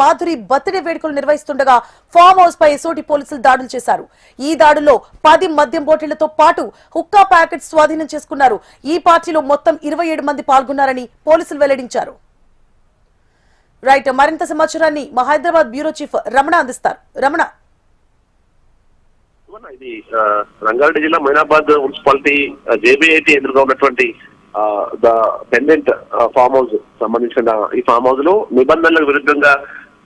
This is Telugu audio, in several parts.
మాధురి బర్త్డే వేడుకలు నిర్వహిస్తుండగా ఫామ్ హౌస్ పై ఎసోటి పోలీసులు దాడులు చేశారు. ఈ దాడుల్లో పది మద్యం బాటిళ్ళతో పాటు హుక్కా ప్యాకెట్ స్వాధీనం చేసుకున్నారు. ఈ పార్టీలో మొత్తం ఇరవై ఏడు మంది పాల్గొన్నారని పోలీసులు వెల్లడించారు. రైట్ మరింత సమాచారాన్ని మా హైదరాబాద్ బ్యూరో చీఫ్ రమణ అందిస్తారు. రమణ. ఇది రంగారెడ్డి జిల్లా మైనాబాద్ మున్సిపాలిటీ జేబీఐటీ ఎదురుగా ఉన్నటువంటి ద పెండెంట్ ఫామ్ హౌస్ సంబంధించిన ఈ ఫామ్ హౌస్లో నిబంధనలకు విరుద్ధంగా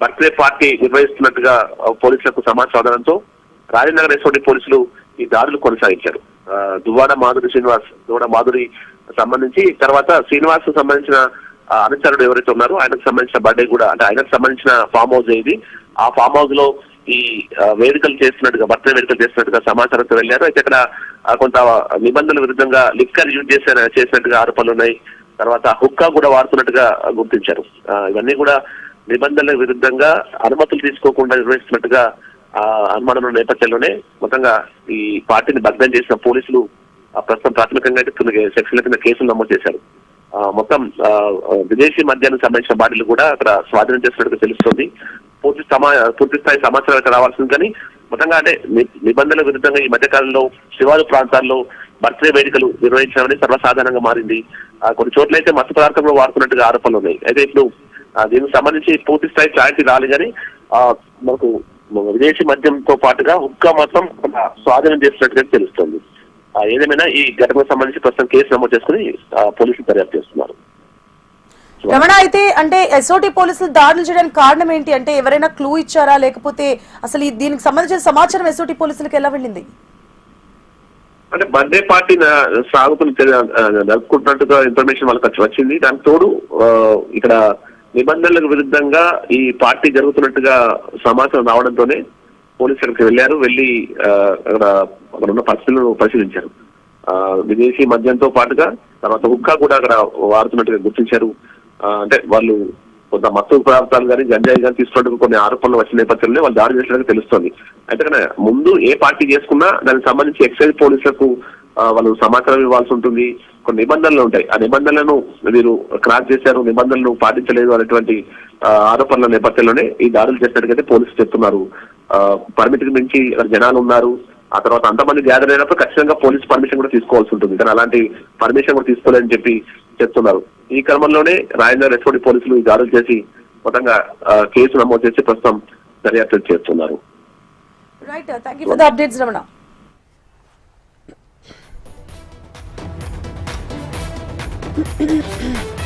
బర్త్డే పార్టీ నిర్వహిస్తున్నట్టుగా పోలీసులకు సమాచారంతో రాజనగర్ ఎస్ఓటి పోలీసులు ఈ దాడులు కొనసాగించారు. దువ్వాడ మాధురి శ్రీనివాస్ దువ్వాడ మాధురి సంబంధించి తర్వాత శ్రీనివాస్ సంబంధించిన అనుచరుడు ఎవరైతే ఉన్నారో ఆయనకు సంబంధించిన బర్త్డే కూడా అంటే ఆయనకు సంబంధించిన ఫామ్ హౌస్ ఇది ఆ ఫామ్ హౌస్లో ఈ వేడుకలు చేస్తున్నట్టుగా బర్త్డే వేడుకలు చేస్తున్నట్టుగా సమాచారంతో వెళ్ళారు. అయితే ఇక్కడ కొంత నిబంధనల విరుద్ధంగా లిక్కర్ యూజ్ చేసే చేసినట్టుగా ఆరోపణలు ఉన్నాయి. తర్వాత హుక్కా కూడా వాడుతున్నట్టుగా గుర్తించారు. ఇవన్నీ కూడా నిబంధనల విరుద్ధంగా అనుమతులు తీసుకోకుండా నిర్వహిస్తున్నట్టుగా ఆ, అనుమానం ఉన్న నేపథ్యంలోనే మొత్తంగా ఈ పార్టీని భగ్నం చేసిన పోలీసులు ప్రస్తుతం ప్రాథమికంగా అయితే కొన్ని సెక్షన్ల కింద కేసులు నమోదు చేశారు. ఆ, మొత్తం ఆ, విదేశీ మద్యానికి సంబంధించిన బాటిల్ కూడా అక్కడ స్వాధీనం చేసినట్టుగా తెలుస్తుంది. పూర్తి సమా పూర్తి స్థాయి సమాచారం రావాల్సింది కానీ మొత్తంగా అంటే నిబంధనల విరుద్ధంగా ఈ మధ్యకాలంలో శివారు ప్రాంతాల్లో బర్త్డే వేడుకలు నిర్వహించడం అనేది సర్వసాధారణంగా మారింది. ఆ, కొన్ని చోట్ల అయితే మత్తు పదార్థంలో వాడుతున్నట్టుగా ఆరోపణలు ఉన్నాయి. అయితే ఇప్పుడు దీనికి సంబంధించి పూర్తి స్థాయి క్లారిటీ రాలి కానీ ఆ, మనకు విదేశీ మద్యంతో పాటుగా హుక్కా కొంత స్వాధీనం చేసినట్టుగా తెలుస్తుంది. ఏదేమైనా ఈ ఘటనకు సంబంధించి ప్రస్తుతం కేసు నమోదు చేసుకుని పోలీసులు దర్యాప్తు చేస్తున్నారు. రమణ అయితే అంటే ఎస్ఓటి పోలీసులు దాడులు చేయడానికి కారణం ఏంటి? అంటే ఎవరైనా క్లూ ఇచ్చారా? లేకపోతే అసలు దీనికి సంబంధించిన సమాచారం ఎస్ఓటి పోలీసులకు ఎలా వెళ్ళింది? అంటే బర్త్డే పార్టీ సాగుతున్న జరుపుకుంటున్నట్టుగా ఇన్ఫర్మేషన్ వాళ్ళకి వచ్చి- వచ్చింది. దానికి తోడు ఇక్కడ నిబంధనలకు విరుద్ధంగా ఈ పార్టీ జరుగుతున్నట్టుగా సమాచారం రావడంతోనే పోలీసులు అక్కడికి వెళ్ళారు వెళ్ళి ఆ, అక్కడ అక్కడ ఉన్న పరిస్థితులను పరిశీలించారు. ఆ, విదేశీ మద్యంతో పాటుగా తర్వాత హుక్కా కూడా అక్కడ వాడుతున్నట్టుగా గుర్తించారు. అంటే వాళ్ళు కొంత మత్తు పదార్థాలు కానీ గంజాయి కానీ తీసుకున్నట్టు కొన్ని ఆరోపణలు వచ్చిన నేపథ్యంలో వాళ్ళు దాడి చేసినట్టుగా తెలుస్తోంది. అయితే ముందు ఏ పార్టీ చేసుకున్నా దానికి సంబంధించి ఎక్సైజ్ పోలీసులకు వాళ్ళు సమాచారం ఇవ్వాల్సి ఉంటుంది. కొన్ని నిబంధనలు ఉంటాయి. ఆ నిబంధనలను మీరు క్రాస్ చేశారు నిబంధనలు పాటించలేదు అనేటువంటి ఆరోపణల నేపథ్యంలోనే ఈ దాడులు చేసినట్టుగా పోలీసులు చెప్తున్నారు. పరిమితికి మించి జనాలు ఉన్నారు. ఆ తర్వాత అంతమంది గ్యాదర్ అయినప్పుడు ఖచ్చితంగా పోలీస్ పర్మిషన్ కూడా తీసుకోవాల్సి ఉంటుంది. కానీ అలాంటి పర్మిషన్ కూడా తీసుకోలేదని చెప్పి చెప్తున్నారు. ఈ క్రమంలోనే రాజేంద్ర ఎస్ఓడి పోలీసులు ఈ దాడులు చేసి మొత్తంగా కేసు నమోదు చేసి ప్రస్తుతం దర్యాప్తు చేస్తున్నారు. Right thank you for the updates Ramana. Ha ha.